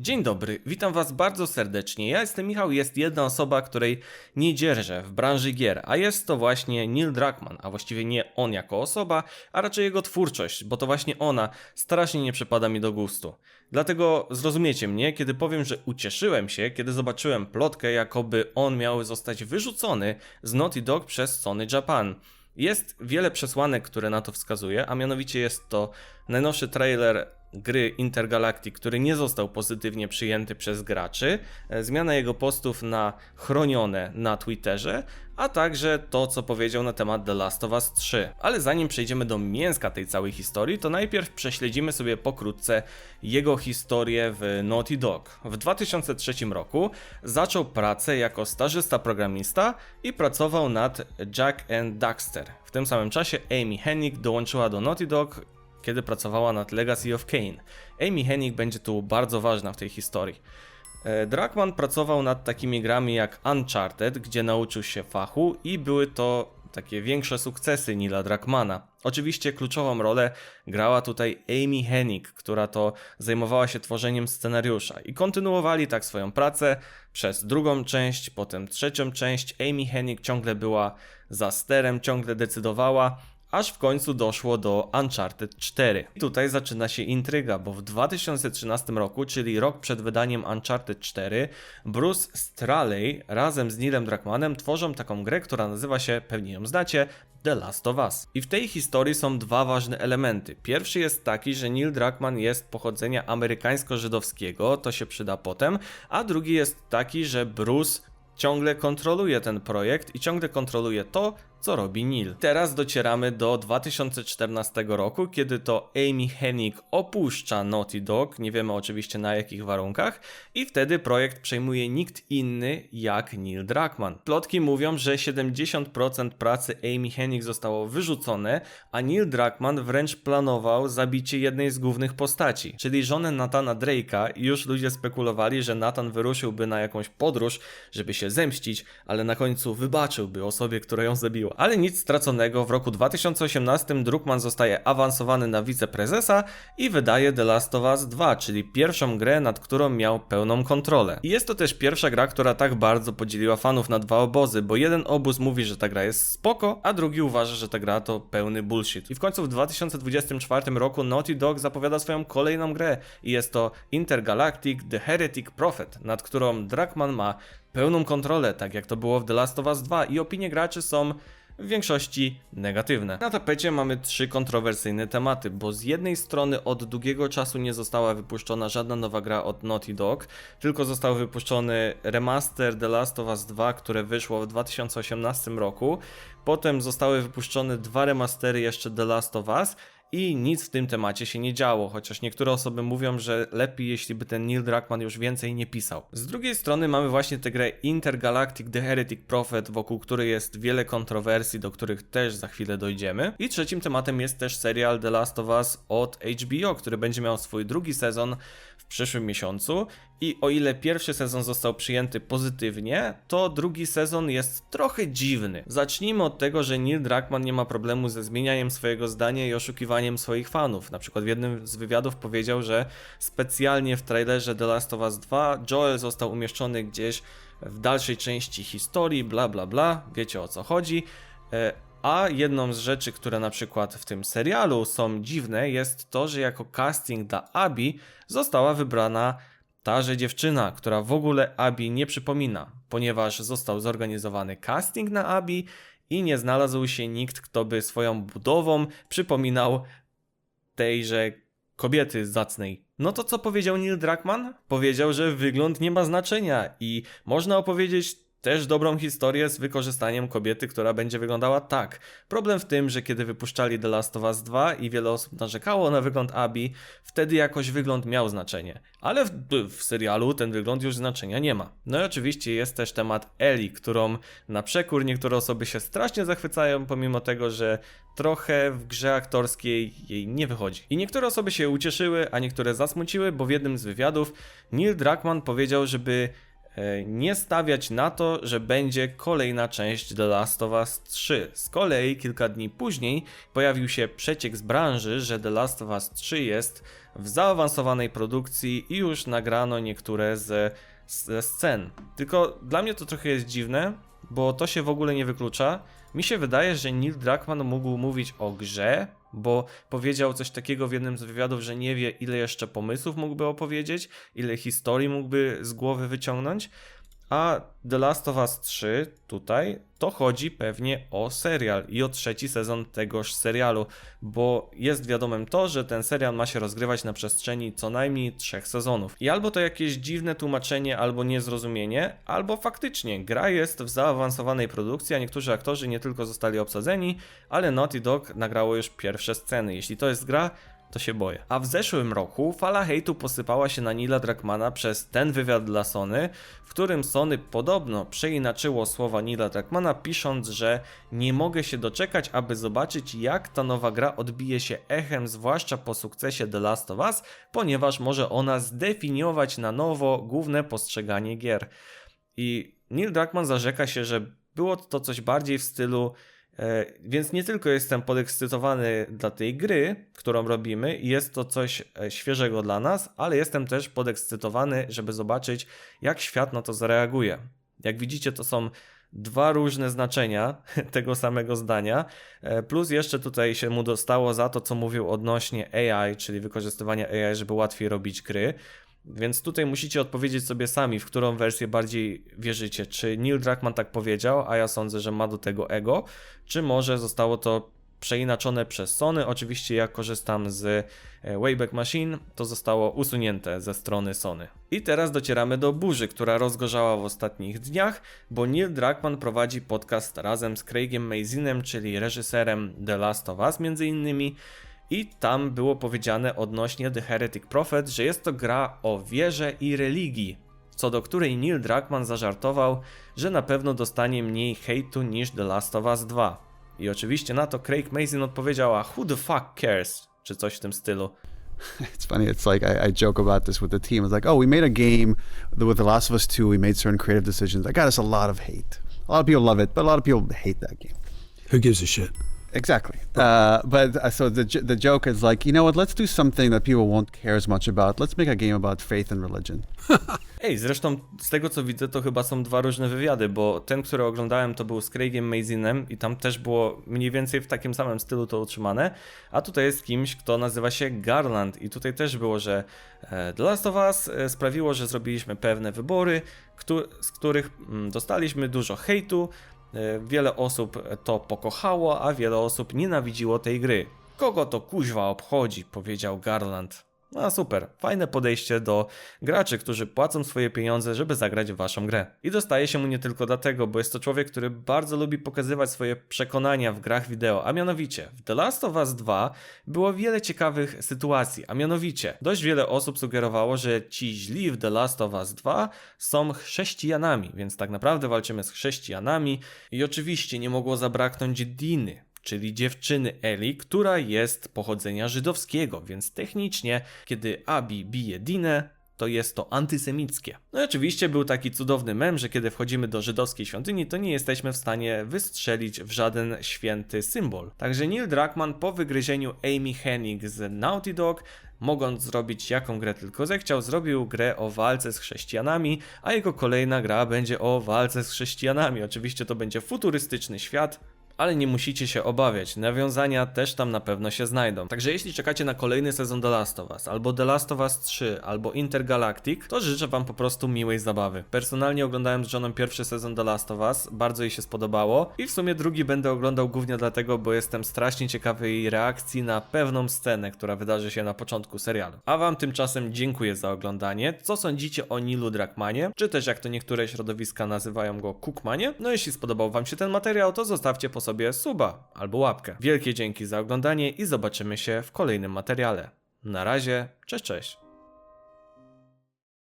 Dzień dobry, witam Was bardzo serdecznie. Ja jestem Michał, jest jedna osoba, której nie dzierżę w branży gier, a jest to właśnie Neil Druckmann, a właściwie nie on jako osoba, a raczej jego twórczość, bo to właśnie ona strasznie nie przypada mi do gustu. Dlatego zrozumiecie mnie, kiedy powiem, że ucieszyłem się, kiedy zobaczyłem plotkę, jakoby on miał zostać wyrzucony z Naughty Dog przez Sony Japan. Jest wiele przesłanek, które na to wskazuje, a mianowicie jest to najnowszy trailer gry Intergalactic, który nie został pozytywnie przyjęty przez graczy, e, zmiana jego postów na chronione na Twitterze, a także to, co powiedział na temat The Last of Us 3. Ale zanim przejdziemy do mięska tej całej historii, to najpierw prześledzimy sobie pokrótce jego historię w Naughty Dog. W 2003 roku zaczął pracę jako stażysta programista i pracował nad Jack and Daxter. W tym samym czasie Amy Hennig dołączyła do Naughty Dog kiedy pracowała nad Legacy of Kane. Amy Hennig będzie tu bardzo ważna w tej historii. E, Druckmann pracował nad takimi grami jak Uncharted, gdzie nauczył się fachu i były to takie większe sukcesy Nila Druckmana. Oczywiście kluczową rolę grała tutaj Amy Hennig, która to zajmowała się tworzeniem scenariusza i kontynuowali tak swoją pracę przez drugą część, potem trzecią część. Amy Hennig ciągle była za sterem, ciągle decydowała, aż w końcu doszło do Uncharted 4. I tutaj zaczyna się intryga, bo w 2013 roku, czyli rok przed wydaniem Uncharted 4, Bruce Straley razem z Neilem Druckmannem tworzą taką grę, która nazywa się, pewnie ją znacie, The Last of Us. I w tej historii są dwa ważne elementy. Pierwszy jest taki, że Neil Druckmann jest pochodzenia amerykańsko-żydowskiego, to się przyda potem, a drugi jest taki, że Bruce ciągle kontroluje ten projekt i ciągle kontroluje to, co robi Neil. Teraz docieramy do 2014 roku, kiedy to Amy Hennig opuszcza Naughty Dog, nie wiemy oczywiście na jakich warunkach, i wtedy projekt przejmuje nikt inny jak Neil Druckmann. Plotki mówią, że 70% pracy Amy Hennig zostało wyrzucone, a Neil Druckmann wręcz planował zabicie jednej z głównych postaci, czyli żonę Natana Drake'a już ludzie spekulowali, że Nathan wyruszyłby na jakąś podróż, żeby się zemścić, ale na końcu wybaczyłby osobie, która ją zabiła ale nic straconego. W roku 2018 Druckmann zostaje awansowany na wiceprezesa i wydaje The Last of Us 2, czyli pierwszą grę, nad którą miał pełną kontrolę. I jest to też pierwsza gra, która tak bardzo podzieliła fanów na dwa obozy, bo jeden obóz mówi, że ta gra jest spoko, a drugi uważa, że ta gra to pełny bullshit. I w końcu w 2024 roku Naughty Dog zapowiada swoją kolejną grę i jest to Intergalactic The Heretic Prophet, nad którą Druckmann ma pełną kontrolę, tak jak to było w The Last of Us 2 i opinie graczy są w większości negatywne. Na tapecie mamy trzy kontrowersyjne tematy, bo z jednej strony od długiego czasu nie została wypuszczona żadna nowa gra od Naughty Dog, tylko został wypuszczony remaster The Last of Us 2, które wyszło w 2018 roku. Potem zostały wypuszczone dwa remastery jeszcze The Last of Us i nic w tym temacie się nie działo, chociaż niektóre osoby mówią, że lepiej jeśli by ten Neil Druckmann już więcej nie pisał. Z drugiej strony mamy właśnie tę grę Intergalactic The Heretic Prophet, wokół której jest wiele kontrowersji, do których też za chwilę dojdziemy. I trzecim tematem jest też serial The Last of Us od HBO, który będzie miał swój drugi sezon w przyszłym miesiącu. I o ile pierwszy sezon został przyjęty pozytywnie, to drugi sezon jest trochę dziwny. Zacznijmy od tego, że Neil Druckmann nie ma problemu ze zmienianiem swojego zdania i oszukiwaniem swoich fanów. Na przykład w jednym z wywiadów powiedział, że specjalnie w trailerze The Last of Us 2 Joel został umieszczony gdzieś w dalszej części historii, bla bla bla, wiecie o co chodzi. E, a jedną z rzeczy, które na przykład w tym serialu są dziwne, jest to, że jako casting dla Abby została wybrana ta, dziewczyna, która w ogóle Abi nie przypomina, ponieważ został zorganizowany casting na Abi i nie znalazł się nikt, kto by swoją budową przypominał tejże kobiety zacnej. No to co powiedział Neil Druckmann? Powiedział, że wygląd nie ma znaczenia i można opowiedzieć też dobrą historię z wykorzystaniem kobiety, która będzie wyglądała tak. Problem w tym, że kiedy wypuszczali The Last of Us 2 i wiele osób narzekało na wygląd Abi, wtedy jakoś wygląd miał znaczenie. Ale w, w, serialu ten wygląd już znaczenia nie ma. No i oczywiście jest też temat Eli, którą na przekór niektóre osoby się strasznie zachwycają, pomimo tego, że trochę w grze aktorskiej jej nie wychodzi. I niektóre osoby się ucieszyły, a niektóre zasmuciły, bo w jednym z wywiadów Neil Druckmann powiedział, żeby nie stawiać na to, że będzie kolejna część The Last of Us 3. Z kolei kilka dni później pojawił się przeciek z branży, że The Last of Us 3 jest w zaawansowanej produkcji i już nagrano niektóre ze, ze scen. Tylko dla mnie to trochę jest dziwne, bo to się w ogóle nie wyklucza. Mi się wydaje, że Neil Druckmann mógł mówić o grze, bo powiedział coś takiego w jednym z wywiadów, że nie wie, ile jeszcze pomysłów mógłby opowiedzieć, ile historii mógłby z głowy wyciągnąć. A The Last of Us 3 tutaj to chodzi pewnie o serial i o trzeci sezon tegoż serialu, bo jest wiadomym to, że ten serial ma się rozgrywać na przestrzeni co najmniej trzech sezonów. I albo to jakieś dziwne tłumaczenie, albo niezrozumienie, albo faktycznie gra jest w zaawansowanej produkcji, a niektórzy aktorzy nie tylko zostali obsadzeni, ale Naughty Dog nagrało już pierwsze sceny. Jeśli to jest gra, to się boję. A w zeszłym roku fala hejtu posypała się na Nila Druckmana przez ten wywiad dla Sony, w którym Sony podobno przeinaczyło słowa Nila Druckmana, pisząc, że nie mogę się doczekać, aby zobaczyć, jak ta nowa gra odbije się echem, zwłaszcza po sukcesie The Last of Us, ponieważ może ona zdefiniować na nowo główne postrzeganie gier. I Neil Druckmann zarzeka się, że było to coś bardziej w stylu Więc nie tylko jestem podekscytowany dla tej gry, którą robimy, jest to coś e, świeżego dla nas, ale jestem też podekscytowany, żeby zobaczyć, jak świat na to zareaguje. Jak widzicie, to są dwa różne znaczenia tego samego zdania, e, plus jeszcze tutaj się mu dostało za to, co mówił odnośnie AI, czyli wykorzystywania AI, żeby łatwiej robić gry. Więc tutaj musicie odpowiedzieć sobie sami, w którą wersję bardziej wierzycie. Czy Neil Druckmann tak powiedział, a ja sądzę, że ma do tego ego, czy może zostało to przeinaczone przez Sony. Oczywiście ja korzystam z e, Wayback Machine, to zostało usunięte ze strony Sony. I teraz docieramy do burzy, która rozgorzała w ostatnich dniach, bo Neil Druckmann prowadzi podcast razem z Craigiem Mazinem, czyli reżyserem The Last of Us między innymi. I tam było powiedziane odnośnie The Heretic Prophet, że jest to gra o wierze i religii, co do której Neil Druckmann zażartował, że na pewno dostanie mniej hejtu niż The Last of Us 2. I oczywiście na to Craig Mazin odpowiedział, a who the fuck cares? Czy coś w tym stylu. It's funny. It's like I, I joke about this with the team. It's like, oh, we made a game with The Last of Us 2. We made certain creative decisions. I got us a lot of hate. A lot of people love it, but a lot of people hate that game. Who gives a shit? Exactly. Uh, but uh, so the the joke is like, you know what? Let's do something that people won't care as much about. Let's make a game about faith and religion. Ej, zresztą z tego co widzę, to chyba są dwa różne wywiady, bo ten, który oglądałem, to był z Craigiem Mazinem i tam też było mniej więcej w takim samym stylu to utrzymane, a tutaj jest kimś, kto nazywa się Garland i tutaj też było, że e, The Last of Us e, sprawiło, że zrobiliśmy pewne wybory, z których mm, dostaliśmy dużo hejtu, wiele osób to pokochało, a wiele osób nienawidziło tej gry. Kogo to kuźwa obchodzi, powiedział Garland. No super, fajne podejście do graczy, którzy płacą swoje pieniądze, żeby zagrać w waszą grę. I dostaje się mu nie tylko dlatego, bo jest to człowiek, który bardzo lubi pokazywać swoje przekonania w grach wideo, a mianowicie w The Last of Us 2 było wiele ciekawych sytuacji, a mianowicie dość wiele osób sugerowało, że ci źli w The Last of Us 2 są chrześcijanami, więc tak naprawdę walczymy z chrześcijanami i oczywiście nie mogło zabraknąć Diny, czyli dziewczyny Eli, która jest pochodzenia żydowskiego, więc technicznie, kiedy Abi bije Dinę, to jest to antysemickie. No i oczywiście był taki cudowny mem, że kiedy wchodzimy do żydowskiej świątyni, to nie jesteśmy w stanie wystrzelić w żaden święty symbol. Także Neil Druckmann po wygryzieniu Amy Hennig z Naughty Dog mogąc zrobić jaką grę tylko zechciał, zrobił grę o walce z chrześcijanami, a jego kolejna gra będzie o walce z chrześcijanami. Oczywiście to będzie futurystyczny świat, ale nie musicie się obawiać, nawiązania też tam na pewno się znajdą. Także jeśli czekacie na kolejny sezon The Last of Us, albo The Last of Us 3, albo Intergalactic, to życzę wam po prostu miłej zabawy. Personalnie oglądałem z żoną pierwszy sezon The Last of Us, bardzo jej się spodobało i w sumie drugi będę oglądał głównie dlatego, bo jestem strasznie ciekawy jej reakcji na pewną scenę, która wydarzy się na początku serialu. A wam tymczasem dziękuję za oglądanie. Co sądzicie o Nilu Druckmanie, czy też jak to niektóre środowiska nazywają go Cookmanie? No jeśli spodobał wam się ten materiał, to zostawcie po sobie suba albo łapkę. Wielkie dzięki za oglądanie i zobaczymy się w kolejnym materiale. Na razie, cześć cześć.